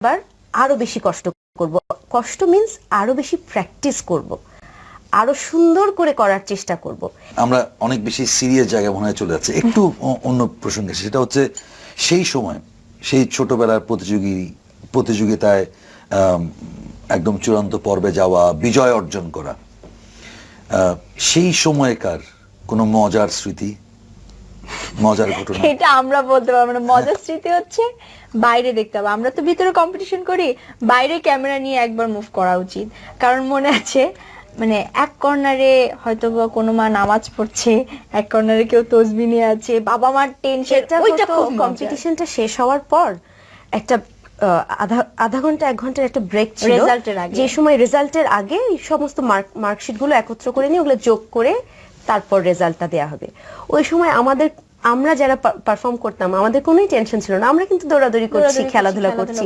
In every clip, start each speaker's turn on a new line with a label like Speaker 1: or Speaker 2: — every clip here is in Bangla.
Speaker 1: এবার আরও বেশি কষ্ট করব। কষ্ট মিন্স আরও বেশি প্র্যাকটিস করব। আরও সুন্দর করে করার চেষ্টা করব।
Speaker 2: আমরা অনেক বেশি সিরিয়াস জায়গায় মনে হয় চলে যাচ্ছে। একটু অন্য প্রসঙ্গে সেটা হচ্ছে সেই সময় সেই ছোটবেলার প্রতিযোগী প্রতিযোগিতায় একদম চূড়ান্ত পর্বে যাওয়া বিজয় অর্জন করা আহ, সেই সময়কার কোনো মজার স্মৃতি মজার ঘটনা।
Speaker 3: এটা আমরা বলতে পারব না। মজার স্মৃতি হচ্ছে বাইরে দেখতে হবে। আমরা তো ভিতরে কম্পিটিশন করি বাইরে ক্যামেরা নিয়ে একবার মুভ করা উচিত। কারণ মনে আছে মানে এক কর্নারে হয়তো বা কোনো মা নামাজ পড়ছে এক কর্নারে কেউ তসবি নিয়ে আছে বাবা মার টেনশন ওইটা খুব
Speaker 1: কম্পিটিশনটা শেষ হওয়ার পর একটা আহ, আধা আধা ঘণ্টা এক ঘণ্টার একটা ব্রেক ছিল।
Speaker 3: এর আগে।
Speaker 1: যে সময় রেজাল্টের আগে সমস্ত মার্কশিটগুলো একত্র করে নিয়ে ওগুলো যোগ করে তারপর রেজাল্টটা দেয়া হবে। ওই সময় আমাদের আমরা যারা পারফর্ম করতাম আমাদের কোনোই টেনশন ছিল না। আমরা কিন্তু দৌড়াদৌড়ি করছি খেলাধুলা করছি।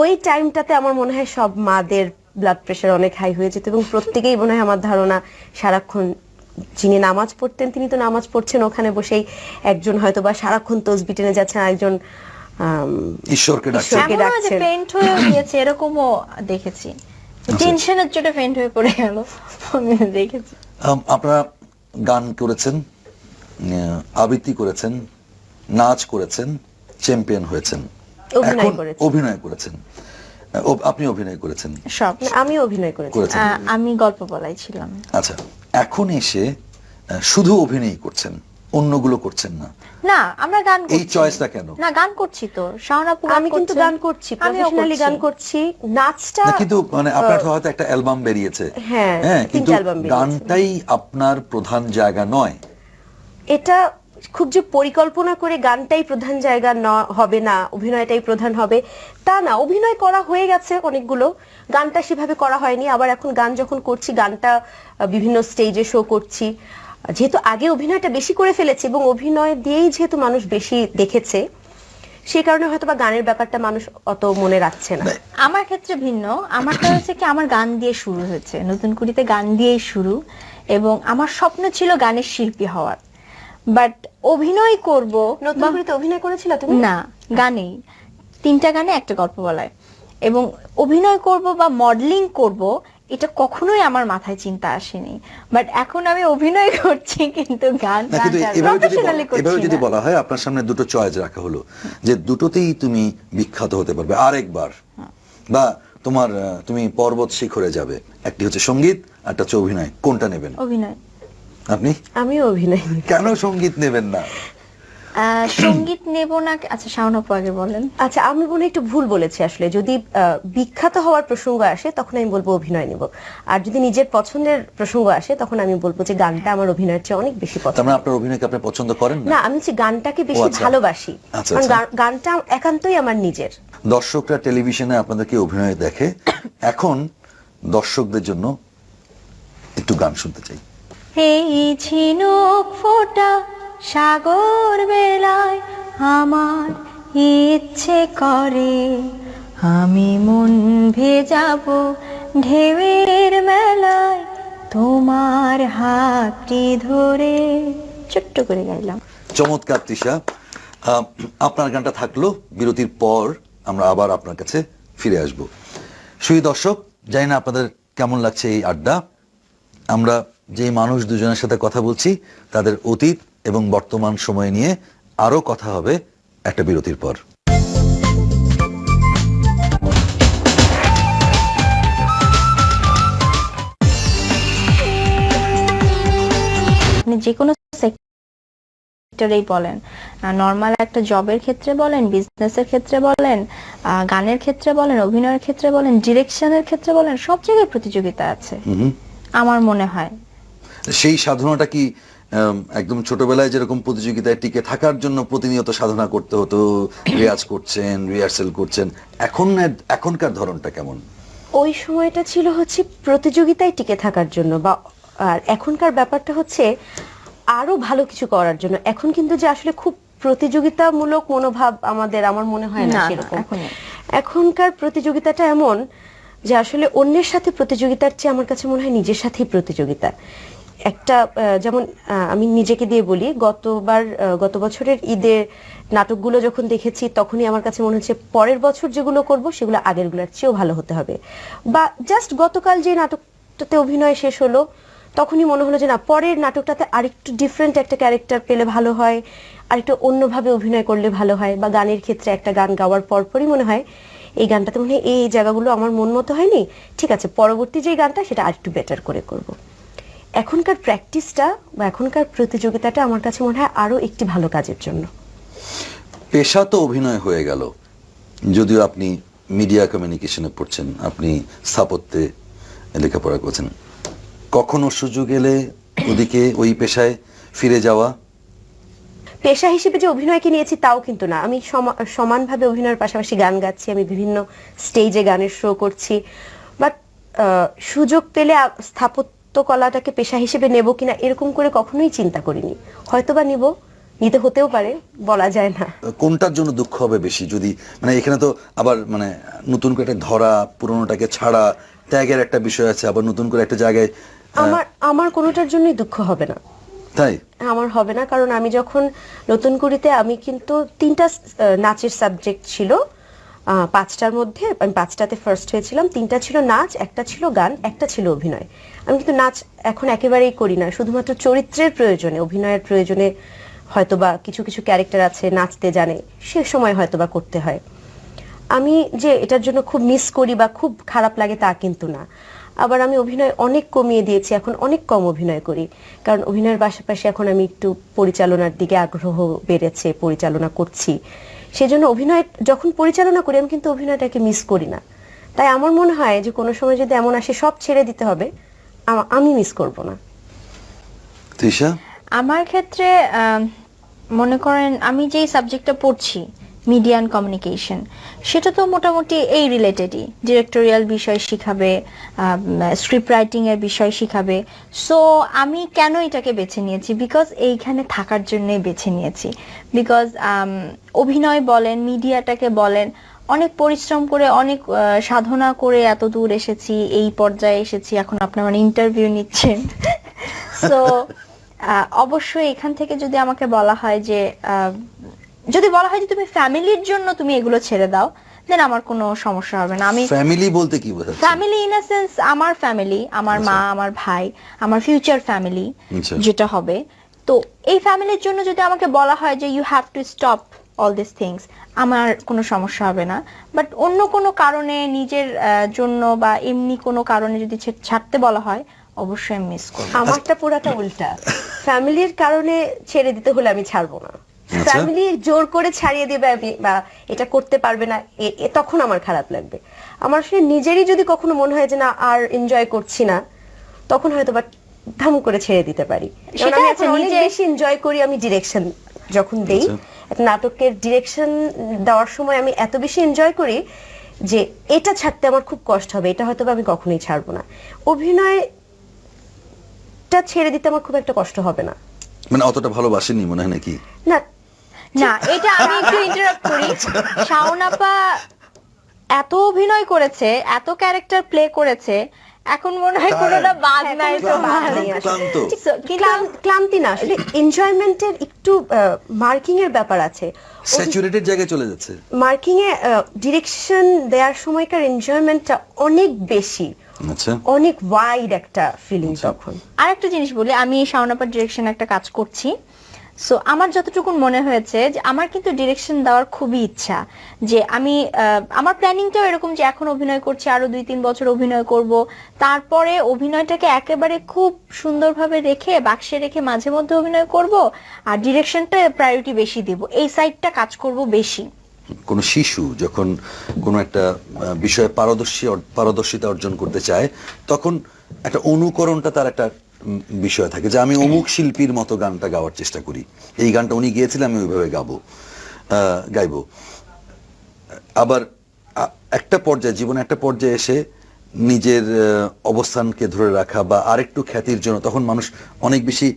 Speaker 1: ওই টাইমটাতে আমার মনে হয় সব মাদের ব্লাড প্রেশার অনেক হাই হয়ে যেত এবং প্রত্যেকেই মনে হয় আমার ধারণা সারাক্ষণ যিনি নামাজ পড়তেন তিনি তো নামাজ পড়ছেন ওখানে বসেই। একজন হয়তো বা সারাক্ষণ তসবি টেনে যাচ্ছেন একজন
Speaker 2: ঈশ্বরকে
Speaker 1: ডাকছেন।
Speaker 3: ফেন্ট হয়ে গিয়েছে এরকমও দেখেছি। টেনশনের চোটে ফেন্ট হয়ে পড়ে গেল। আমি দেখেছি।
Speaker 2: আপনারা গান করেছেন আবৃত্তি করেছেন নাচ করেছেন চ্যাম্পিয়ন হয়েছেন।
Speaker 1: অভিনয়
Speaker 2: এখন
Speaker 1: করেছেন।
Speaker 2: অভিনয় করেছেন। আপনি অভিনয় করেছেন?
Speaker 3: সব
Speaker 1: আমি অভিনয় করেছি।
Speaker 3: আমি গল্প বলাই ছিলাম
Speaker 2: আচ্ছা এখন এসে শুধু অভিনয় করছেন। অন্যগুলো করছেন না।
Speaker 3: না আমরা গান
Speaker 2: এই চয়েসটা কেন?
Speaker 3: না গান করছি তো। শাওনাপু
Speaker 1: আমি কিন্তু গান করছি প্রফেশনালি গান করছি। নাচটা
Speaker 2: না কিন্তু মানে আপনার তো হয়তো একটা অ্যালবাম বেরিয়েছে।
Speaker 1: হ্যাঁ,
Speaker 2: হ্যাঁ কিন্তু গানটাই আপনার প্রধান জায়গা নয়।
Speaker 1: এটা খুব যে পরিকল্পনা করে গানটাই প্রধান জায়গা ন- হবে না অভিনয়টাই প্রধান হবে তা না। অভিনয় করা হয়ে গেছে অনেকগুলো। গানটা সেভাবে করা হয়নি। আবার এখন গান যখন করছি গানটা বিভিন্ন স্টেজে শো করছি। যেহেতু আগে অভিনয়টা বেশি করে ফেলেছে এবং অভিনয় দিয়েই যেহেতু মানুষ বেশি দেখেছে সেই কারণে হয়তো বা গানের ব্যাপারটা মানুষ অত মনে রাখছে না।
Speaker 3: আমার ক্ষেত্রে ভিন্ন। আমারটা হচ্ছে কি আমার গান দিয়ে শুরু হয়েছে। নতুন কুড়িতে গান দিয়েই শুরু এবং আমার স্বপ্ন ছিল গানের শিল্পী হওয়ার। বাট অভিনয় করব
Speaker 1: নতুন করে অভিনয় করেছিল তুমি?
Speaker 3: না গানেই। তিনটা গানে একটা গল্প বলায়। এবং অভিনয় করব বা মডেলিং করব এটা কখনোই আমার মাথায় চিন্তা আসেনি। বাট এখন আমি অভিনয় করছি কিন্তু গান
Speaker 2: এভাবে যদি বলা- হয় আপনার সামনে দুটো চয়েস রাখা হলো। যে দুটোতেই তুমি বিখ্যাত হতে পারবে। আরেকবার। বা তোমার তুমি পর্বত শিখরে যাবে। একটি হচ্ছে সংগীত আর একটা হচ্ছে অভিনয়। কোনটা নেবেন?
Speaker 3: অভিনয়।
Speaker 2: আপনি?
Speaker 1: আমিও অভিনয়।
Speaker 2: কেন সংগীত নেবেন না?
Speaker 3: সংগীত নেব না আচ্ছা শাওনাপু আগে বলেন।
Speaker 1: আচ্ছা আমি মনে একটু ভুল বলেছি আসলে। যদি বিখ্যাত হওয়ার প্রসঙ্গ আসে তখন আমি বলব অভিনয় নিব। আর যদি নিজের পছন্দের প্রসঙ্গ আসে তখন আমি বলব যে গানটা আমার অভিনয়ের চেয়ে অনেক বেশি পছন্দ।
Speaker 2: মানে আপনার অভিনয়কে আপনি পছন্দ করেন
Speaker 1: না?
Speaker 2: না
Speaker 1: আমি হচ্ছে গানটাকে বেশি
Speaker 2: আচ্ছা।
Speaker 1: ভালোবাসি।
Speaker 2: আচ্ছা,
Speaker 1: কারণ
Speaker 2: আচ্ছা।
Speaker 1: গানটা একান্তই আমার নিজের।
Speaker 2: দর্শকরা টেলিভিশনে আপনাদেরকে অভিনয় দেখে। এখন দর্শকদের জন্য একটু গান শুনতে চাই।
Speaker 3: এই ঝিনুক ফোটা সাগর বেলায় আমার ইচ্ছে করে, আমি মন ভেজাবো ঢেউয়ের মেলায়, তোমার হাতটি ধরে। ছোট্ট করে গাইলাম।
Speaker 2: চমৎকার, তৃষা। আপনার গানটা থাকল, বিরতির পর আমরা আবার আপনার কাছে ফিরে আসব। সুই দর্শক, জানি না আপনাদের কেমন লাগছে এই আড্ডা। আমরা যে মানুষ দুজনের সাথে কথা বলছি, তাদের অতীত এবং বর্তমান সময় নিয়ে আরও কথা হবে একটা বিরতির পর।
Speaker 3: আপনি যে কোনো সেক্টরেই বলেন নর্মাল একটা জবের ক্ষেত্রে বলেন বিজনেসের ক্ষেত্রে বলেন গানের ক্ষেত্রে বলেন অভিনয়ের ক্ষেত্রে বলেন ডিরেকশনের ক্ষেত্রে বলেন সব জায়গায় প্রতিযোগিতা আছে। আমার মনে হয়।
Speaker 2: সেই সাধনাটা কি একদম ছোটবেলায় যেরকম প্রতিযোগিতায় টিকে থাকার জন্য প্রতিনিয়ত সাধনা করতে হতো রিয়াজ করছেন রিহার্সেল করছেন। এখন এখনকার ধরনটা কেমন?
Speaker 1: ওই সময়টা ছিল হচ্ছে প্রতিযোগিতায় টিকে থাকার জন্য বা আর এখনকার ব্যাপারটা হচ্ছে আরও ভালো কিছু করার জন্য। এখন কিন্তু যে আসলে খুব প্রতিযোগিতামূলক মনোভাব আমাদের আমার মনে হয় না সেরকম। এখনকার প্রতিযোগিতাটা এমন যে আসলে অন্যের সাথে প্রতিযোগিতার চেয়ে আমার কাছে মনে হয় নিজের সাথেই প্রতিযোগিতা। একটা যেমন আমি নিজেকে দিয়ে বলি, গতবার গত বছরের ঈদের নাটকগুলো যখন দেখেছি, তখনই আমার কাছে মনে হচ্ছে পরের বছর যেগুলো করব, সেগুলো আগেরগুলোর চেয়েও ভালো হতে হবে। বা জাস্ট গতকাল যে নাটকটাতে অভিনয় শেষ হলো, তখনই মনে হলো যে না, পরের নাটকটাতে আরেকটু ডিফারেন্ট একটা ক্যারেক্টার পেলে ভালো হয়, আরেকটু অন্যভাবে অভিনয় করলে ভালো হয়, বা গানের ক্ষেত্রে একটা গান গাওয়ার পরপরই মনে হয়, এই গানটাতে মনে হয় এই জায়গাগুলো আমার মন মতো হয়নি, ঠিক আছে, পরবর্তী যে গানটা, সেটা আরেকটু বেটার করে করব। এখনকার প্র্যাকটিসটা বা এখনকার প্রতিযোগিতাটা আমার কাছে মনে হয় আরও একটি ভালো কাজের জন্য।
Speaker 2: পেশা তো অভিনয় হয়ে গেল। যদিও আপনি মিডিয়া কমিউনিকেশনে পড়ছেন আপনি স্থাপত্যে লেখাপড়া করছেন। কখনো সুযোগ এলে ওদিকে ওই পেশায় ফিরে যাওয়া?
Speaker 1: পেশা হিসেবে যে অভিনয়কে নিয়েছি তাও কিন্তু না। আমি সমা- সমানভাবে অভিনয়ের পাশাপাশি গান গাচ্ছি আমি বিভিন্ন স্টেজে গানের শো করছি। বাট সুযোগ পেলে স্থাপত্য কলাটাকে পেশা হিসেবে নেব কিনা এরকম করে কখনোই চিন্তা করিনি। হয়তোবা নিব নিতে হতেও পারে বলা যায় না।
Speaker 2: কোনটার জন্য দুঃখ হবে বেশি? যদি মানে এখানে তো আবার মানে নতুন করে একটা ধরা পুরনোটাকে ছাড়া ত্যাগের একটা বিষয় আছে আবার নতুন করে একটা জায়গায়
Speaker 1: আমার আমার কোনোটার জন্যই দুঃখ হবে না।
Speaker 2: তাই?
Speaker 1: আমার হবে না কারণ আমি যখন নতুন কুড়িতে আমি কিন্তু তিনটা নাচের সাবজেক্ট ছিল। পাঁচটার মধ্যে আমি পাঁচটাতে ফার্স্ট হয়েছিলাম। তিনটা ছিল নাচ, একটা ছিল গান, একটা ছিল অভিনয়। আমি কিন্তু নাচ এখন একেবারেই করি না। শুধুমাত্র চরিত্রের প্রয়োজনে, অভিনয়ের প্রয়োজনে হয়তোবা কিছু কিছু ক্যারেক্টার আছে, নাচতে জানে, সে সময় হয়তোবা করতে হয়। আমি যে এটার জন্য খুব মিস করি বা খুব খারাপ লাগে তা কিন্তু না। আবার আমি অভিনয় অনেক কমিয়ে দিয়েছি, এখন অনেক কম অভিনয় করি। কারণ অভিনয়ের পাশাপাশি এখন আমি একটু পরিচালনার দিকে আগ্রহ বেড়েছে, পরিচালনা করছি। সেজন্য অভিনয় যখন পরিচালনা করি আমি কিন্তু অভিনয়টাকে মিস করি না। তাই আমার মনে হয় যে কোনো সময় যদি এমন আসে সব ছেড়ে দিতে হবে আমি মিস করব না।
Speaker 2: তৃষা?
Speaker 3: আমার ক্ষেত্রে আম, মনে করেন আমি যেই সাবজেক্টটা পড়ছি মিডিয়া অ্যান্ড কমিউনিকেশন সেটা তো মোটামুটি এই রিলেটেডই ডিরেক্টোরিয়াল বিষয় শিখাবে স্ক্রিপ্ট রাইটিং এর বিষয় শিখাবে। সো আমি কেন এটাকে বেছে নিয়েছি? বিকজ এইখানে থাকার জন্যই বেছে নিয়েছি। বিকজ অভিনয় বলেন মিডিয়াটাকে বলেন, অনেক পরিশ্রম করে, অনেক সাধনা করে এত দূর এসেছি, এই পর্যায়ে এসেছি, এখন আপনার মানে ইন্টারভিউ নিচ্ছেন। সো অবশ্যই এখান থেকে যদি আমাকে বলা হয় যে যদি বলা হয় যে তুমি ফ্যামিলির জন্য তুমি এগুলো ছেড়ে দাও দেন আমার কোনো সমস্যা হবে না। আমি
Speaker 2: ফ্যামিলি বলতে কি বোঝাচ্ছে?
Speaker 3: ফ্যামিলি ইন আ সেন্স আমার ফ্যামিলি আমার মা আমার ভাই আমার ফিউচার ফ্যামিলি
Speaker 2: আচ্ছা।
Speaker 3: যেটা হবে। তো এই ফ্যামিলির জন্য যদি আমাকে বলা হয় যে you have to stop all this things আমার কোনো সমস্যা হবে না। বাট অন্য কোনো কারণে নিজের জন্য বা এমনি কোনো কারণে যদি ছাড়তে বলা হয় অবশ্যই মিস করব।
Speaker 1: আমারটা পুরাটা উল্টা। ফ্যামিলির কারণে ছেড়ে দিতে হলে আমি ছাড়বো না।
Speaker 2: আচ্ছা।
Speaker 1: ফ্যামিলি জোর করে ছাড়িয়ে দেবে বা এটা করতে পারবে না তখন আমার খারাপ লাগবে। আমার আসলে নিজেরই যদি কখনো মনে হয় যে না আর এনজয় করছি না তখন হয়তো বা ধাম করে ছেড়ে দিতে পারি।
Speaker 3: সেটা
Speaker 1: আমি অনেক বেশি এনজয় করি আমি ডিরেকশন যখন দেই।
Speaker 2: আচ্ছা।
Speaker 1: একটা নাটকের ডিরেকশন দেওয়ার সময় আমি এত বেশি এনজয় করি যে এটা ছাড়তে আমার খুব কষ্ট হবে এটা হয়তো আমি কখনোই ছাড়বো না। অভিনয়টা ছেড়ে দিতে আমার খুব একটা কষ্ট হবে না।
Speaker 2: মানে অতটা ভালোবাসেনি মনে হয় নাকি?
Speaker 1: না
Speaker 3: না এটা আমি একটু ইন্টারাপ্ট করি। শাওনাপা এত অভিনয় করেছে এত ক্যারেক্টার প্লে করেছে এখন মনে হয়
Speaker 2: Tired.
Speaker 3: কোনোটা বাদ নাই তো,
Speaker 1: ক্লান্তি। না আসলে এনজয়মেন্টের একটু মার্কিং এর ব্যাপার আছে।
Speaker 2: স্যাচুরেটেড জায়গায় চলে যাচ্ছে।
Speaker 1: মার্কিং এ ডিরেকশন দেওয়ার সময়কার এনজয়মেন্টটা অনেক বেশি।
Speaker 2: আচ্ছা।
Speaker 1: অনেক ওয়াইড একটা ফিলিং তখন।
Speaker 3: আর একটা জিনিস বলি আমি শাওনাপার ডিরেকশন একটা কাজ করছি। সো আমার যতটুকু মনে হয়েছে যে আমার কিন্তু ডিরেকশন দেওয়ার খুবই ইচ্ছা যে আমি আমার প্ল্যানিংটাও এরকম যে এখন অভিনয় করছি, আরও দুই তিন বছর অভিনয় করব। তারপরে অভিনয়টাকে একেবারে খুব সুন্দরভাবে রেখে, বাক্সে রেখে মাঝে মধ্যে অভিনয় করব আর ডিরেকশনটা প্রায়োরিটি বেশি দিব। এই সাইডটা কাজ করব বেশি।
Speaker 2: কোনো শিশু যখন কোনো একটা বিষয়ে পারদর্শী পারদর্শিতা অর্জন করতে চায়, তখন একটা অনুকরণটা তার একটা বিষয় থাকে যে আমি অমুক শিল্পীর মতো গানটা গাওয়ার চেষ্টা করি। এই গানটা উনি গিয়েছিলেন আমি ওইভাবে গাবো গাইবো। আবার একটা পর্যায়ে জীবনে একটা পর্যায়ে এসে নিজের অবস্থানকে ধরে রাখা বা আরেকটু খ্যাতির জন্য তখন মানুষ অনেক বেশি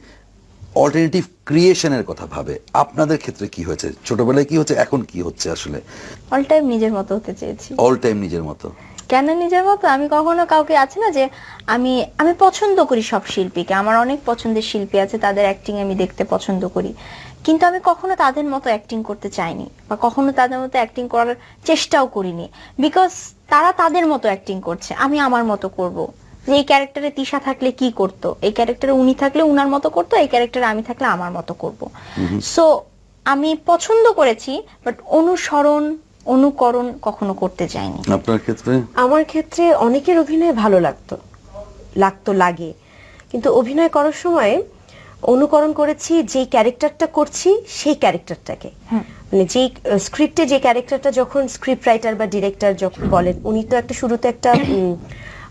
Speaker 2: অল্টারনেটিভ ক্রিয়েশনের কথা ভাবে। আপনাদের ক্ষেত্রে কি হয়েছে? ছোটবেলায় কি হচ্ছে? এখন কি হচ্ছে আসলে?
Speaker 3: অল টাইম নিজের মতো হতে চেয়েছি।
Speaker 2: অল টাইম নিজের মতো।
Speaker 3: কেন নিজের মতো আমি কখনো কাউকে আছে না যে আমি আমি পছন্দ করি সব শিল্পীকে। আমার অনেক পছন্দের শিল্পী আছে তাদের অ্যাক্টিং আমি দেখতে পছন্দ করি। কিন্তু আমি কখনো তাদের মতো অ্যাক্টিং করতে চাইনি বা কখনো তাদের মতো অ্যাক্টিং করার চেষ্টাও করিনি। বিকজ তারা তাদের মতো অ্যাক্টিং করছে আমি আমার মতো করব। যে এই ক্যারেক্টারে তিশা থাকলে কি করতো? এই ক্যারেক্টারে উনি থাকলে উনার মতো করতো এই ক্যারেক্টারে আমি থাকলে আমার মতো করব। সো আমি পছন্দ করেছি বাট অনুসরণ অনুকরণ কখনো করতে চাইনি
Speaker 2: আপনার ক্ষেত্রে?
Speaker 1: আমার ক্ষেত্রে অনেকের অভিনয় ভালো লাগতো লাগতো লাগে। কিন্তু অভিনয় করার সময় অনুকরণ করেছি যেই ক্যারেক্টারটা করছি সেই ক্যারেক্টারটাকে। মানে যে স্ক্রিপ্টে যে ক্যারেক্টারটা যখন স্ক্রিপ্ট রাইটার বা ডিরেক্টর যখন বলেন উনি তো একটা শুরুতে একটা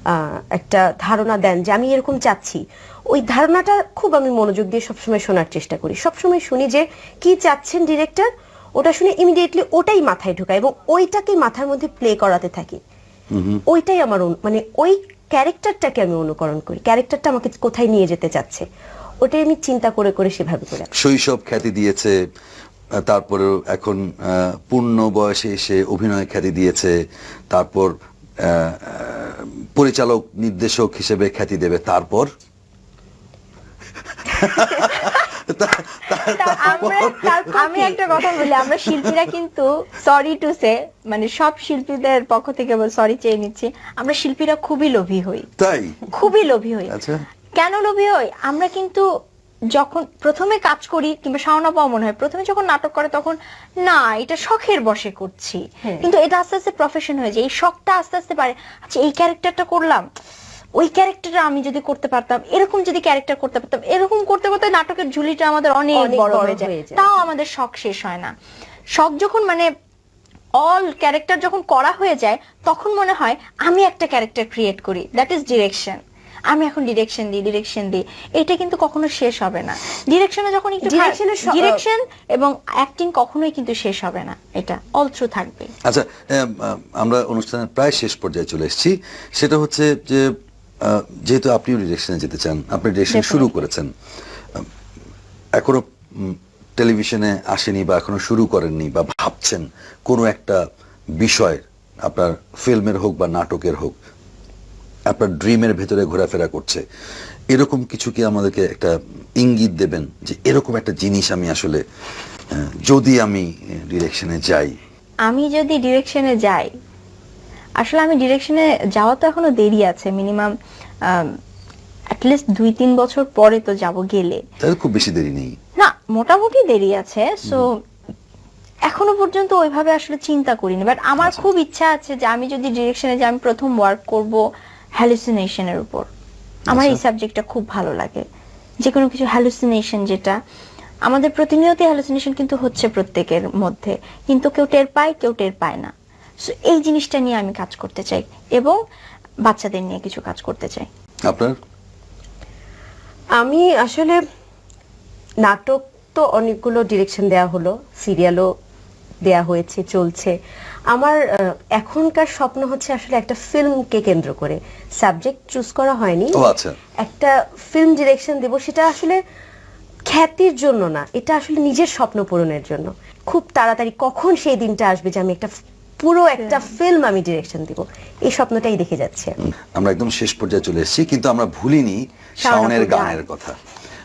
Speaker 1: আহ, একটা ধারণা দেন যে আমি এরকম চাচ্ছি। ওই ধারণাটা খুব আমি মনোযোগ দিয়ে সবসময় শোনার চেষ্টা করি। সবসময় শুনি যে কি চাচ্ছেন ডিরেক্টর ওটা শুনে ইমিডিয়েটলি ওটাই মাথায় ঢোকায় এবং ওইটাকে মাথার মধ্যে প্লে করাতে থাকি। ওইটাই আমার মানে ওই ক্যারেক্টারটাকে আমি অনুকরণ করি। ক্যারেক্টারটা আমাকে কোথায় নিয়ে যেতে চাচ্ছে ওটাই আমি চিন্তা করে করে সেভাবে করে
Speaker 2: শৈশব খ্যাতি দিয়েছে আহ, তারপরেও এখন পূর্ণ বয়সে এসে অভিনয় খ্যাতি দিয়েছে তারপর পরিচালক নির্দেশক হিসেবে খ্যাতি দেবে তারপর?
Speaker 3: আমি একটা কথা বলি আমরা শিল্পীরা কিন্তু সরি টু সে মানে সব শিল্পীদের পক্ষ থেকে সরি চেয়ে নিচ্ছি আমরা শিল্পীরা খুবই লোভী হই।
Speaker 2: তাই?
Speaker 3: খুবই লোভী হই।
Speaker 2: আচ্ছা।
Speaker 3: কেন লোভী হই? আমরা কিন্তু যখন প্রথমে কাজ করি কিংবা শাওনা পাওয়া মনে হয় প্রথমে যখন নাটক করে তখন না এটা শখের বসে করছি।
Speaker 1: হ্যাঁ।
Speaker 3: কিন্তু এটা আস্তে আস্তে প্রফেশন হয়ে যায়। এই শখটা আস্তে আস্তে পারে আচ্ছা এই ক্যারেক্টারটা করলাম। ওই ক্যারেক্টারটা আমি যদি করতে পারতাম এরকম যদি ক্যারেক্টার করতে পারতাম এরকম করতে করতে নাটকের ঝুলিটা আমাদের অনেক বড় হয়ে যায়। তাও আমাদের শখ শেষ হয় না। শখ যখন মানে অল ক্যারেক্টার যখন করা হয়ে যায় তখন মনে হয় আমি একটা ক্যারেক্টার ক্রিয়েট করি দ্যাট ইজ ডিরেকশন আমি এখন ডিরেকশন দিই ডিরেকশন দিই। এটা কিন্তু কখনো শেষ হবে না। ডিরেকশনে যখন একটু ডিরেকশন এবং অ্যাক্টিং কখনোই কিন্তু শেষ হবে না। এটা অল থ্রু থাকবে।
Speaker 2: আচ্ছা আমরা অনুষ্ঠানের প্রায় শেষ পর্যায়ে চলে এসেছি। সেটা হচ্ছে যে যেহেতু আপনিও ডিরেকশনে যেতে চান আপনি ডিরেকশন শুরু করেছেন এখনও টেলিভিশনে আসেনি বা এখনও শুরু করেননি বা ভাবছেন কোনো একটা বিষয় আপনার ফিল্মের হোক বা নাটকের হোক আপনার ড্রিমের ভেতরে ঘোরাফেরা করছে এরকম কিছু কি আমাদেরকে একটা ইঙ্গিত দেবেন যে এরকম একটা জিনিস আমি আসলে যদি আমি ডিরেকশনে যাই?
Speaker 3: আমি যদি ডিরেকশনে যাই আসলে আমি ডিরেকশনে যাওয়া তো এখনও দেরি আছে মিনিমাম অ্যাটলিস্ট দুই তিন বছর পরে তো যাব গেলে।
Speaker 2: তাহলে খুব বেশি দেরি নেই।
Speaker 3: না মোটামুটি দেরি আছে সো এখনও পর্যন্ত ওইভাবে আসলে চিন্তা করিনি বাট আমার খুব ইচ্ছা আছে যে আমি যদি ডিরেকশনে যে আমি প্রথম ওয়ার্ক করব হ্যালুসিনেশনের উপর। আমার এই
Speaker 2: আচ্ছা।
Speaker 3: সাবজেক্টটা খুব ভালো লাগে। যে কোনো কিছু হ্যালুসিনেশন যেটা আমাদের প্রতিনিয়ত হ্যালুসিনেশন কিন্তু হচ্ছে প্রত্যেকের মধ্যে। কিন্তু কেউ টের পায় কেউ টের পায় না। সো এই জিনিসটা নিয়ে আমি কাজ করতে চাই এবং বাচ্চাদের নিয়ে কিছু কাজ করতে চাই।
Speaker 2: আপনার?
Speaker 1: আমি আসলে নাটক তো অনেকগুলো ডিরেকশন দেয়া হলো সিরিয়ালও দেয়া হয়েছে চলছে। আমার এখনকার স্বপ্ন হচ্ছে আসলে একটা ফিল্মকে কেন্দ্র করে। সাবজেক্ট চুজ করা হয়নি।
Speaker 2: ও আচ্ছা।
Speaker 1: একটা ফিল্ম ডিরেকশন দেব সেটা আসলে খ্যাতির জন্য না এটা আসলে নিজের স্বপ্ন পূরণের জন্য। খুব তাড়াতাড়ি কখন সেই দিনটা আসবে যে আমি একটা পুরো একটা ফিল্ম আমি ডিরেকশন দিব। এই স্বপ্নটাই দেখে যাচ্ছে। আমি।
Speaker 2: আমরা একদম শেষ পর্যায়ে চলে এসেছি কিন্তু আমরা ভুলিনি শাওনের গানের কথা।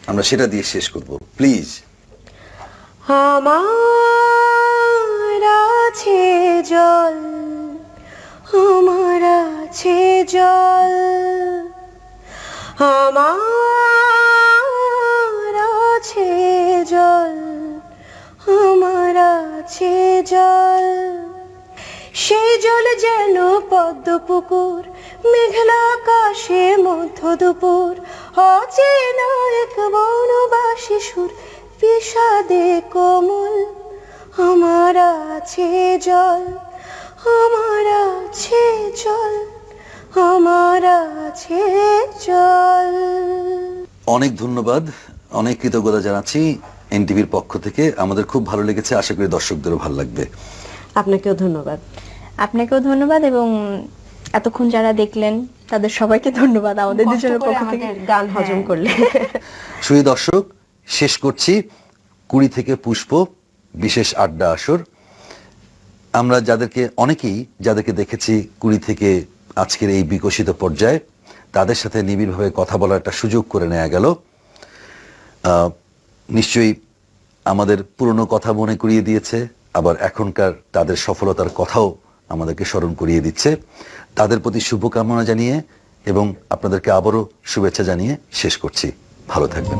Speaker 2: আমরা সেটা দিয়ে শেষ করব। প্লিজ
Speaker 1: আমার আছে জল আমার আছে জল আমার আছে জল আমার আছে জল। সে জল যেন পদ্ম পুকুর মেঘলা আকাশে মধ্য দুপুর। অচেনা এক বনবাসী সুর বিষাদে কোমল। আমার আছে জল আমার আছে জল আমার আছে জল।
Speaker 2: অনেক ধন্যবাদ অনেক কৃতজ্ঞতা জানাচ্ছি এনটিভির পক্ষ থেকে। আমাদের খুব ভালো লেগেছে আশা করি দর্শকদেরও ভালো লাগবে।
Speaker 1: আপনাকেও ধন্যবাদ।
Speaker 3: আপনাকেও ধন্যবাদ এবং এতক্ষণ যারা দেখলেন তাদের সবাইকে ধন্যবাদ আমাদের দুজনের পক্ষ থেকে।
Speaker 1: গান হজম
Speaker 3: হ্যাঁ।
Speaker 1: করলে
Speaker 2: সুই দর্শক শেষ করছি কুড়ি থেকে পুষ্প বিশেষ আড্ডা আসর। আমরা যাদেরকে অনেকেই যাদেরকে দেখেছি কুড়ি থেকে আজকের এই বিকশিত পর্যায়ে তাদের সাথে নিবিড়ভাবে কথা বলার একটা সুযোগ করে নেওয়া গেল। নিশ্চয়ই আমাদের পুরনো কথা মনে করিয়ে দিয়েছে আবার এখনকার তাদের সফলতার কথাও আমাদেরকে স্মরণ করিয়ে দিচ্ছে। তাদের প্রতি শুভকামনা জানিয়ে এবং আপনাদেরকে আবারও শুভেচ্ছা জানিয়ে শেষ করছি। ভালো থাকবেন।